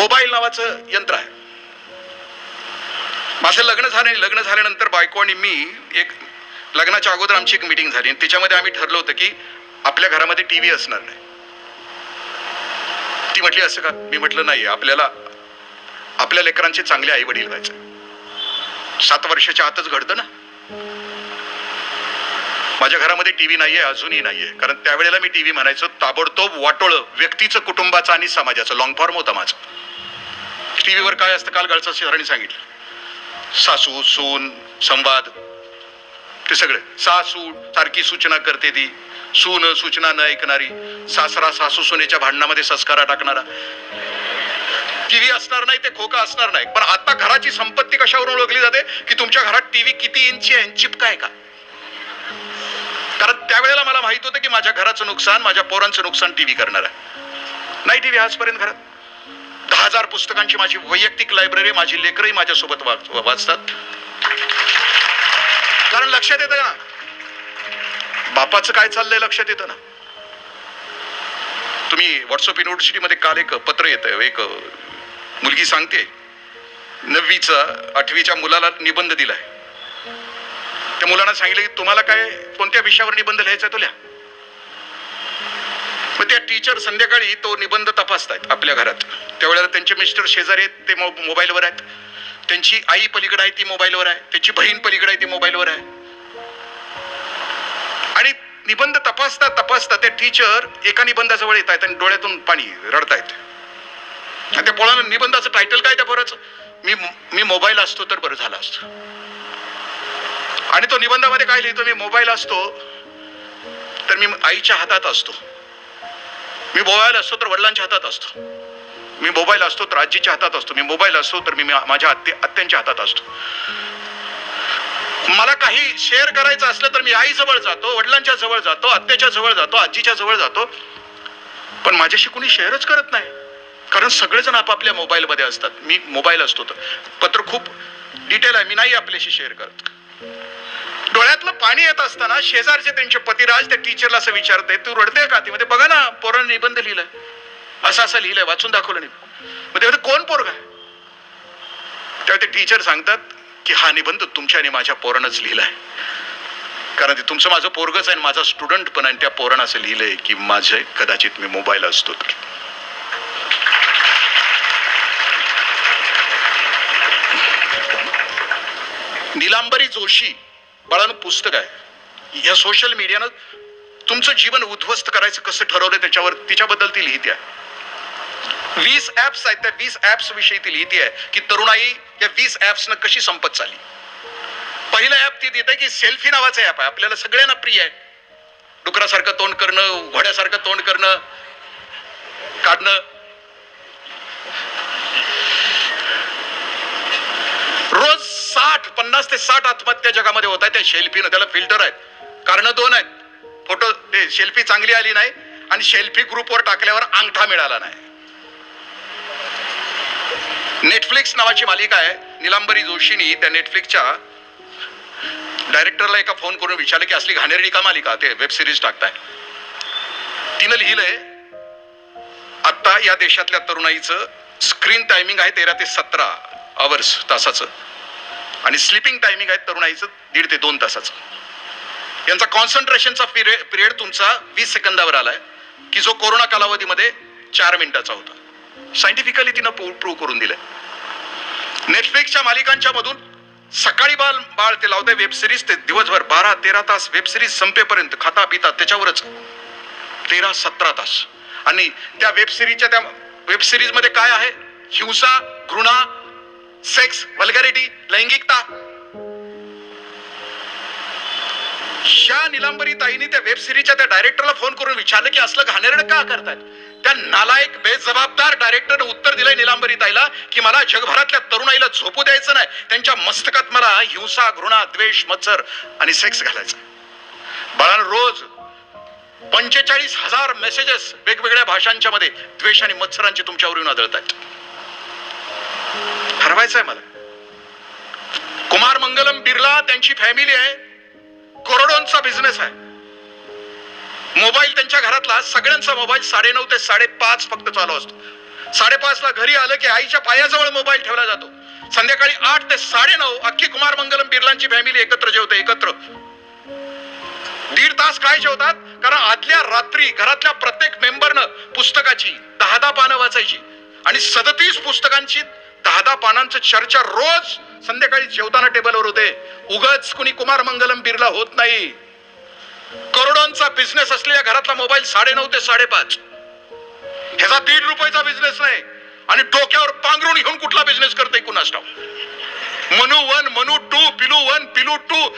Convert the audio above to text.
Mobile नावाचं यंत्र आहे. माझं लग्न झालं लग्न झाल्यानंतर बायको आणि मी एक लग्नाच्या अगोदर आमची एक मिटिंग झाली. आणि त्याच्यामध्ये आम्ही ठरलं होतं की आपल्या घरामध्ये टी व्ही असणार नाही. ती म्हटली असं का? मी म्हटलं नाही आपल्याला आपल्या लेकरांचे चांगले आई वडील व्हायचे सात वर्षाच्या आतच घडतं ना? माझ्या घरामध्ये टीव्ही नाहीये अजूनही नाहीये. कारण त्यावेळेला मी टीव्ही म्हणायचो ताबडतोब वाटोळ व्यक्तीचं कुटुंबाचं आणि समाजाचं. लॉंग फॉर्म होता माझं. टीव्हीवर काय असतं? काल गळचा सरांनी सांगितलं. सासू सून संवाद ते सगळे. सासू सारखी सूचना करते ती. सून सूचना न ऐकणारी. सासरा सासू सुनेच्या भांडणामध्ये संस्कारा टाकणारा. टीव्ही असणार नाही ते खोका असणार नाही. पण आता घराची संपत्ती कशावरून ओळखली जाते? की तुमच्या घरात टीव्ही किती इंची आहे? चिपका आहे का? कारण त्यावेळेला मला माहीत होतं की माझ्या घराचं नुकसान माझ्या पोरांचं नुकसान टीव्ही करणार आहे. नाही टीव्ही आजपर्यंत घरात. दहा हजार पुस्तकांची माझी वैयक्तिक लायब्ररी माझी लेकरही माझ्यासोबत वाच- वाचतात. कारण लक्षात येतं ना बापाचं काय चाललंय लक्षात येतं ना? तुम्ही व्हॉट्सअप युनिव्हर्सिटीमध्ये काल एक पत्र येतं एक मुलगी सांगते नववीचा आठवीच्या मुलाला निबंध दिलाय. त्या मुलांना सांगितलं की तुम्हाला काय कोणत्या विषयावर निबंध लिहायचा आहे तो लिहा. मग त्या टीचर संध्याकाळी तो निबंध तपासतायत आपल्या घरात. त्यावेळेला त्यांचे मिस्टर शेजारी आहेत ते मो- मोबाईलवर आहेत. त्यांची आई पलीकडे आहे ती मोबाईलवर आहे. त्याची बहीण पलीकडे आहे ती मोबाईलवर आहे. आणि निबंध तपासता तपासता ते टीचर एका निबंधाजवळ येत आहेत आणि डोळ्यातून पाणी रडतायत. आणि त्या पोळानं निबंधाचं टायटल काय त्या बरंच मी मी मोबाईल असतो तर बरं झालं असतं. आणि तो निबंधामध्ये काय लिहितो? मी मोबाईल असतो तर मी आईच्या हातात असतो. मी मोबाईल असतो तर वडिलांच्या हातात असतो. मी मोबाईल असतो तर आजीच्या हातात असतो. मी मोबाईल असतो तर मी माझ्या आत्ते आत्यांच्या हातात असतो. मला काही शेअर करायचं असलं तर मी आई जवळ जातो वडिलांच्या जवळ जातो आत्याच्या जवळ जातो आजीच्या जवळ जातो. पण माझ्याशी कुणी शेअरच करत नाही. कारण सगळेजण आपापल्या मोबाईलमध्ये असतात. मी मोबाईल असतो तर. पत्र खूप डिटेल आहे. मी नाही आपल्याशी शेअर करत. डोळ्यातलं पाणी येत असताना शेजारचे त्यांचे पतिराज त्या टीचरला असं विचारते तू रडते का? ती म्हणजे बघा ना पोरानं निबंध लिहिलाय. असं असं लिहिलंय वाचून दाखवलं नाही मग कोण पोरग आहे? तेव्हा ते टीचर सांगतात की हा निबंध तुमच्या आणि माझ्या पोरानंच लिहिलाय. कारण ते तुमचं माझं पोरगच आहे आणि माझा स्टुडंट पण आणि त्या पोरानं असं लिहिलंय की माझे कदाचित मी मोबाईल असतो तर. निलांबरी जोशी बाळानं पुस्तक आहे. या सोशल मीडियानं तुमचं जीवन उद्ध्वस्त करायचं कसं ठरवलं त्याच्यावर तिच्याबद्दल ती लिहिते आहे. वीस ऍप्स आहेत त्या वीस ऍप्स विषयी ती लिहिते आहे की तरुणाई या वीस ऍप्सनं कशी संपत चालली. पहिलं ऍप ती देते की सेल्फी नावाचं ऍप आहे. आपल्याला सगळ्यांना प्रिय आहे. डुकरासारखं तोंड करणं घोड्यासारखं तोंड करणं काढणं रोज साठ पन्नास ते साठ आत्महत्या जगामध्ये होत आहेत त्या शेल्फीनं त्याला फिल्टर आहेत. कारण दोन आहेत. फोटो ते शेल्फी चांगली आली नाही आणि शेल्फी ग्रुपवर टाकल्यावर अंगठा मिळाला नाही. नेटफ्लिक्स नावाची मालिका आहे. निलांबरी जोशीनी त्या नेटफ्लिक्सच्या डायरेक्टरला एका फोन करून विचारलं की असली घाणेरडी का मालिका? ते वेब सिरीज टाकताय. तिनं लिहिलंय आत्ता या देशातल्या तरुणाईचं स्क्रीन टायमिंग आहे तेरा ते सतरा आवर्स तासाचं. आणि स्लिपिंग टायमिंग आहे तरुणाईचं दीड ते दोन तासाचं. यांचा कॉन्सन्ट्रेशनचा पिरियड पिरियड तुमचा वीस सेकंदावर आलाय की जो कोरोना कालावधीमध्ये चार मिनिटाचा होता. सायंटिफिकली तिनं प्रूव्ह करून दिलंय. नेटफ्लिक्सच्या मालिकांच्या मधून सकाळी बाल बाळ ते लावते वेब सिरीज ते दिवसभर बारा तेरा तास वेब सिरीज संपेपर्यंत खाता पिता त्याच्यावरच. तेरा सतरा तास. आणि त्या वेब सिरीजच्या त्या वेब सिरीजमध्ये काय आहे? हिंसा घृणा सेक्स वल्गॅरिटी लैंगिकता. ह्या निलांबरी ताईने त्या वेब सिरीजच्या त्या डायरेक्टरला फोन करून विचारलं की असलं घाणेरडं का करतात त्या नालायक बेजबाबदार डायरेक्टरने उत्तर दिलंय निलांबरी ताईला की मला जगभरातल्या तरुणाईला झोपू द्यायचं नाही. त्यांच्या मस्तकात मला हिंसा घृणा द्वेष मत्सर आणि सेक्स घालायचं बाळानं रोज पंचेचाळीस हजार मेसेजेस वेगवेगळ्या भाषांच्या मध्ये द्वेष आणि मत्सरांची तुमच्यावर येऊन आदळत आहेत ठरवायचं आहे मला. कुमार मंगलम बिर्ला त्यांची फॅमिली आहे. करोडोंचा बिझनेस आहे. मोबाईल त्यांच्या घरातला सगळ्यांचा मोबाईल साडेनऊ ते साडेपाच फक्त चालू असतो. साडेपाचला घरी आलं की आईच्या पायाजवळ मोबाईल ठेवला जातो. संध्याकाळी आठ ते साडेनऊ अख्खी कुमार मंगलम बिर्लांची फॅमिली एकत्र जेवते एकत्र. दीड तास काय जेवतात? कारण आदल्या रात्री घरातल्या प्रत्येक मेंबरनं पुस्तकाची दहा दहा पानं वाचायची. आणि सदतीस पुस्तकांची दहा दहा पानांचं चर्चा रोज संध्याकाळी जेवताना टेबलवर होते. उगच कुणी कुमार मंगलम बिर्ला होत नाही. करोडोंचा बिझनेस असलेल्या घरातला मोबाईल साडे नऊ ते साडेपाच ह्याचा दीड रुपयाचा बिझनेस नाही. आणि डोक्यावर पांघरून घेऊन कुठला बिझनेस करते कुणास ठाऊक? Manu one Manu two Pilu one Pilu two.